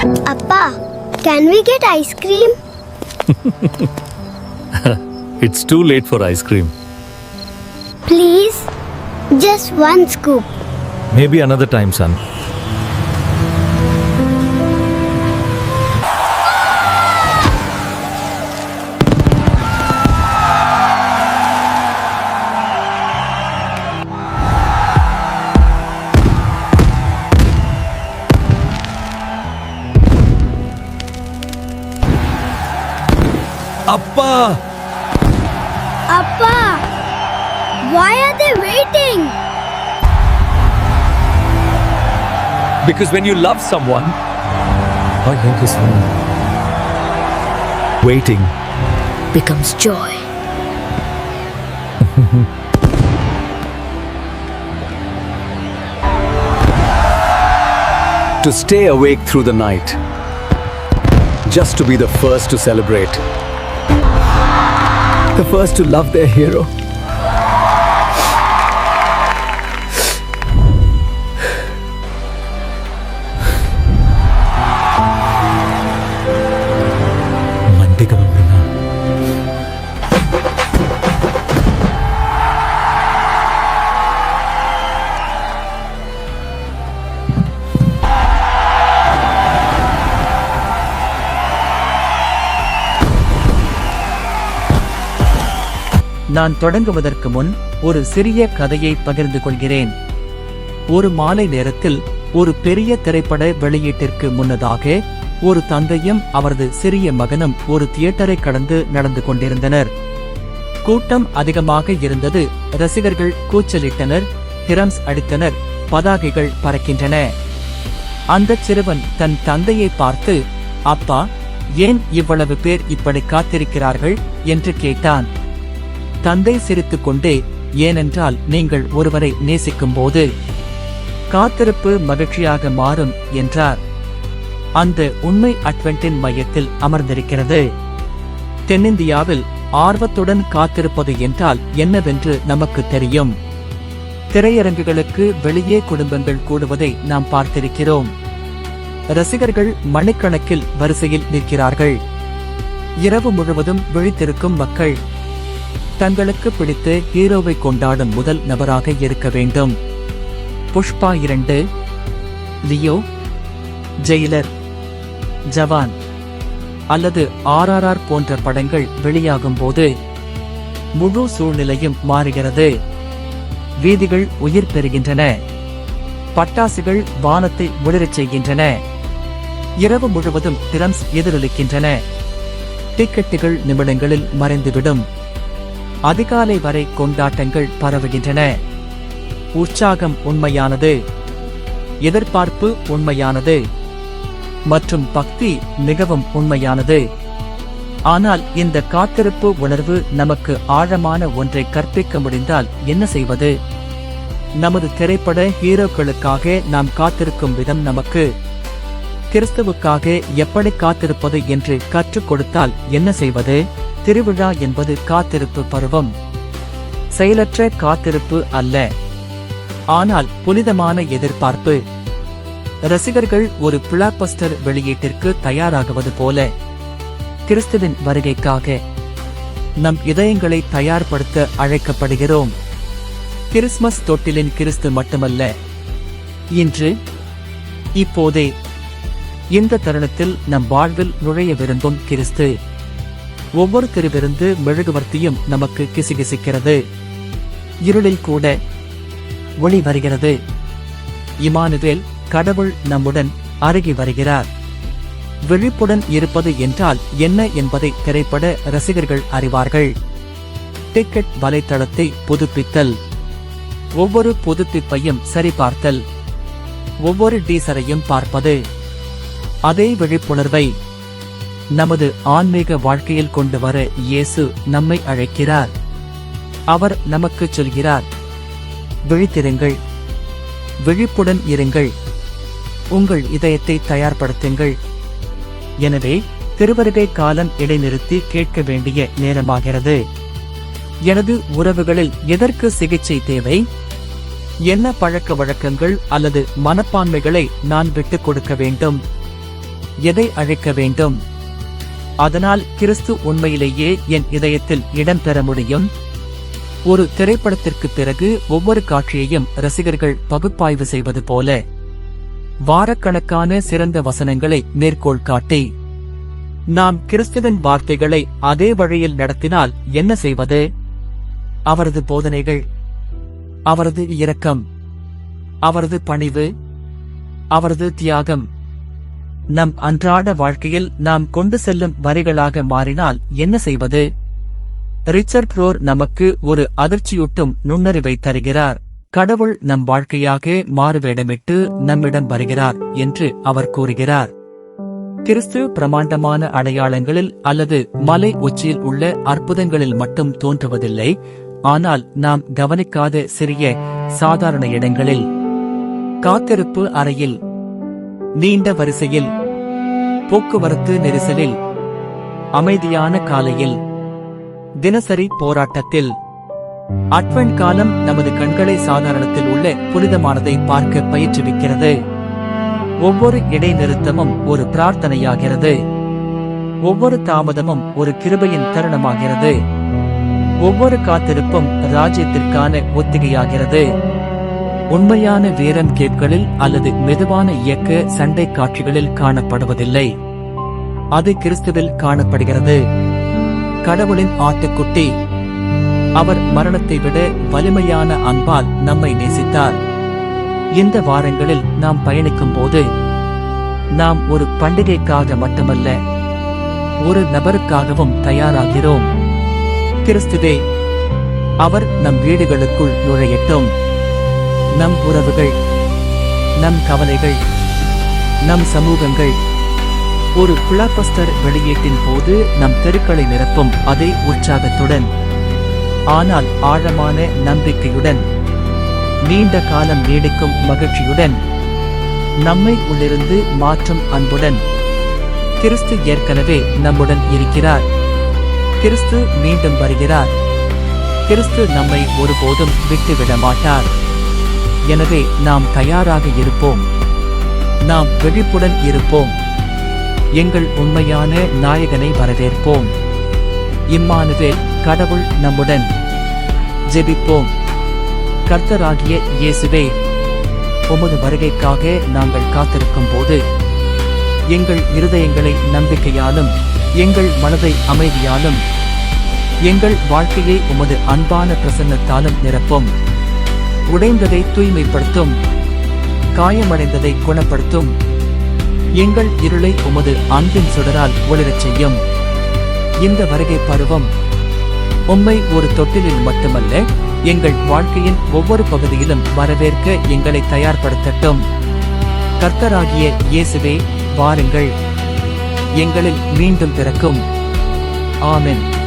Appa, can we get ice cream? It's too late for ice cream. Please? Just one scoop. Maybe another time, son. அப்பா Appa, why are they waiting? Because when you love someone, I think his phone. Waiting. becomes joy. To stay awake through the night. Just to be the first to celebrate. the first to love their hero. நான் தொடங்குவதற்கு முன் ஒரு சிறிய கதையை பகிர்ந்து கொள்கிறேன். ஒரு மாலை நேரத்தில் ஒரு பெரிய திரைப்பட வெளியீட்டிற்கு முன்னதாக ஒரு தந்தையும் அவரது சிறிய மகனும் ஒரு தியேட்டரை கடந்து நடந்து கொண்டிருந்தனர். கூட்டம் அதிகமாக இருந்தது. ரசிகர்கள் கூச்சலிட்டனர். ஹிரம்ஸ் அடித்தனர். பதாகைகள் பறக்கின்றன. அந்தச் சிறுவன் தன் தந்தையை பார்த்து அப்பா ஏன் இவ்வளவு பேர் இப்படி காத்திருக்கிறார்கள்? என்று கேட்டான். தந்தை சிரித்துக்கொண்டே ஏனென்றால் நீங்கள் ஒருவரை நேசிக்கும்போது காத்திருப்பு மகிழ்ச்சியாக மாறும் என்றார். அந்த உண்மை அட்வென்டின் மையத்தில் அமர்ந்திருக்கிறது. தென்னிந்தியாவில் ஆர்வத்துடன் காத்திருப்பது என்றால் என்னவென்று நமக்கு தெரியும். திரையரங்குகளுக்கு வெளியே குடும்பங்கள் கூடுவதை நாம் பார்த்திருக்கிறோம். ரசிகர்கள் மணிக்கணக்கில் வரிசையில் நிற்கிறார்கள். இரவு முழுவதும் விழித்திருக்கும் மக்கள் தங்களுக்கு பிடித்த ஹீரோவை கொண்டாடும் முதல் நபராக இருக்க வேண்டும். புஷ்பா இரண்டு. லியோ. ஜெயிலர். ஜவான். அல்லது ஆர்ஆர்ஆர் போன்ற படங்கள் வெளியாகும் போது முழு சூழ்நிலையும் மாறுகிறது. வீதிகள் உயிர் பெறுகின்றன. பட்டாசுகள் வானத்தை ஒளிரச் செய்கின்றன. இரவு முழுவதும் திரம்ஸ் எதிரொலிக்கின்றன. டிக்கெட்டுகள் நிமிடங்களில் மறைந்துவிடும். அதிகாலை வரை கொண்டாட்டங்கள் பரவுகின்றன. உற்சாகம் உண்மையானது. எதிர்பார்ப்பு உண்மையானது. மற்றும் பக்தி மிகவும் உண்மையானது. ஆனால் இந்த காத்திருப்பு உணர்வு நமக்கு ஆழமான ஒன்றை கற்பிக்க முடிந்தால் என்ன செய்வது? நமது திரைப்பட ஹீரோக்களுக்காக நாம் காத்திருக்கும் விதம் நமக்கு. கிறிஸ்துவுக்காக எப்படி காத்திருப்பது என்று கற்றுக் கொடுத்தால் என்ன செய்வது? திருவிழா என்பது காத்திருப்பு பருவம். செயலற்ற காத்திருப்பு அல்ல. ஆனால் புனிதமான எதிர்பார்ப்பு. ரசிகர்கள் ஒரு பிளாக்பஸ்டர் வெளியீட்டிற்கு தயாராகுவது போல. கிறிஸ்துவின் வருகைக்காக நம் இதயங்களை தயார்படுத்த அழைக்கப்படுகிறோம். கிறிஸ்மஸ் தொட்டிலின் கிறிஸ்து மட்டுமல்ல. இன்று இப்போதே இந்த தருணத்தில் நம் வாழ்வில் நுழைய விரும்பும் கிறிஸ்து. ஒவ்வொரு திருவிருந்து மெழுகுவர்த்தியும் நமக்கு கிசுகிசுக்கிறது. இருளில் கூட ஒளி வருகிறது. இமானுவேல் கடவுள் நம்முடன் அருகி வருகிறார். விழிப்புடன் இருப்பது என்றால் என்ன என்பதை திரைப்பட ரசிகர்கள் அறிவார்கள். டிக்கெட் வலைத்தளத்தை புதுப்பித்தல். ஒவ்வொரு புதுப்பிப்பையும் சரிபார்த்தல். ஒவ்வொரு டீசரையும் பார்ப்பது. அதே விழிப்புணர்வை நமது ஆன்மீக வாழ்க்கையில் கொண்டு வர இயேசு நம்மை அழைக்கிறார். அவர் நமக்கு சொல்கிறார் விழித்திருங்கள் விழிப்புடன் இருங்கள். உங்கள் இதயத்தை தயார்படுத்துங்கள். எனவே திருவருகை காலம் இடைநிறுத்தி கேட்க வேண்டிய நேரமாகிறது. எனது உறவுகளில் எதற்கு சிகிச்சை தேவை? என்ன பழக்க வழக்கங்கள் அல்லது மனப்பான்மைகளை நான் விட்டுக் கொடுக்க வேண்டும்? எதை அழைக்க வேண்டும்? அதனால் கிறிஸ்து உண்மையிலேயே என் இதயத்தில் இடம் பெற முடியும். ஒரு திரைப்படத்திற்கு பிறகு ஒவ்வொரு காட்சியையும் ரசிகர்கள் பகுப்பாய்வு செய்வது போல. வாரக்கணக்கான சிறந்த வசனங்களை மேற்கோள் காட்டி. நாம் கிறிஸ்துவின் வார்த்தைகளை அதே வழியில் நடத்தினால் என்ன செய்வது? அவரது போதனைகள். அவரது இரக்கம். அவரது பணிவு. அவரது தியாகம். நம் அன்றாட வாழ்க்கையில் நாம் கொண்டு செல்லும் வரிகளாக மாறினால் என்ன செய்வது? ரிச்சர்ட் ரோர் நமக்கு ஒரு அதிர்ச்சியூட்டும் நுண்ணறிவை தருகிறார். கடவுள் நம் வாழ்க்கையாக மாறுவேடமிட்டு நம்மிடம் வருகிறார் என்று அவர் கூறுகிறார். கிறிஸ்து பிரமாண்டமான அடையாளங்களில் அல்லது மலை உச்சியில் உள்ள அற்புதங்களில் மட்டும் தோன்றுவதில்லை. ஆனால் நாம் கவனிக்காத சிறிய சாதாரண இடங்களில் காத்திருப்பு அறையில் நீண்ட வரிசையில் போக்குவரத்து நெரிசலில் அமைதியான காலையில் தினசரி போராட்டத்தில் அட்வென்ட் காலம் நமது கண்களை சாதாரணத்தில் உள்ள புனிதமானதை பார்க்க பயிற்றுவிக்கிறது. ஒவ்வொரு இடைநிறுத்தமும் ஒரு பிரார்த்தனையாகிறது. ஒவ்வொரு தாமதமும் ஒரு கிருபையின் தருணமாகிறது. ஒவ்வொரு காத்திருப்பும் ராஜ்யத்திற்கான ஒத்திகையாகிறது. உண்மையான வீரன் கேப்களில் அல்லது மெதுவான இயக்க சண்டை காட்சிகளில் காணப்படுவதில்லை. அது கிறிஸ்துவில் காணப்படுகிறது. கடவுளின் ஆட்டுக்குட்டி. அவர் மரணத்தை விட வலிமையான அன்பால் நம்மை நேசித்தார். இந்த வாரங்களில் நாம் பயணிக்கும் போது நாம் ஒரு பண்டிகைக்காக மட்டுமல்ல ஒரு நபருக்காகவும் தயாராகிறோம். கிறிஸ்துவே அவர் நம் வீடுகளுக்குள் நுழையட்டும். நம் உறவுகள் நம் கவலைகள் நம் சமூகங்கள். ஒரு பிளாக்பஸ்டர் வெளியீட்டின் போது நம் தெருக்களை நிரப்பும் அதே உற்சாகத்துடன் ஆனால் ஆழமான நம்பிக்கையுடன் நீண்ட காலம் நீடிக்கும் மகிழ்ச்சியுடன் நம்மை உள்ளிருந்து மாற்றும் அன்புடன் கிறிஸ்து ஏற்கனவே நம்முடன் இருக்கிறார். கிறிஸ்து மீண்டும் வருகிறார். கிறிஸ்து நம்மை ஒருபோதும் விட்டுவிட மாட்டார். எனவே நாம் தயாராக இருப்போம். நாம் விழிப்புடன் இருப்போம். எங்கள் உண்மையான நாயகனை வரவேற்போம். இம்மானுவே கடவுள் நம்முடன் ஜெபிப்போம். கர்த்தராகிய இயேசுவே உமது வருகைக்காக நாங்கள் காத்திருக்கும் போது எங்கள் இருதயங்களை நம்பிக்கையாலும் எங்கள் மனதை அமைதியாலும் எங்கள் வாழ்க்கையை உமது அன்பான பிரசன்னத்தாலும் நிரப்பும். உடைந்ததை தூய்மைப்படுத்தும். காயமடைந்ததை குணப்படுத்தும். எங்கள் இருளை உமது அன்பின் சுடரால் ஒளிரச் செய்யும். இந்த வருகை பருவம் உம்மை ஒரு தொட்டிலில் மட்டுமல்ல எங்கள் வாழ்க்கையின் ஒவ்வொரு பகுதியிலும் வரவேற்க எங்களை தயார்படுத்தட்டும். கர்த்தராகிய இயேசுவே வாருங்கள். எங்களில் மீண்டும் பிறக்கும். ஆமென்.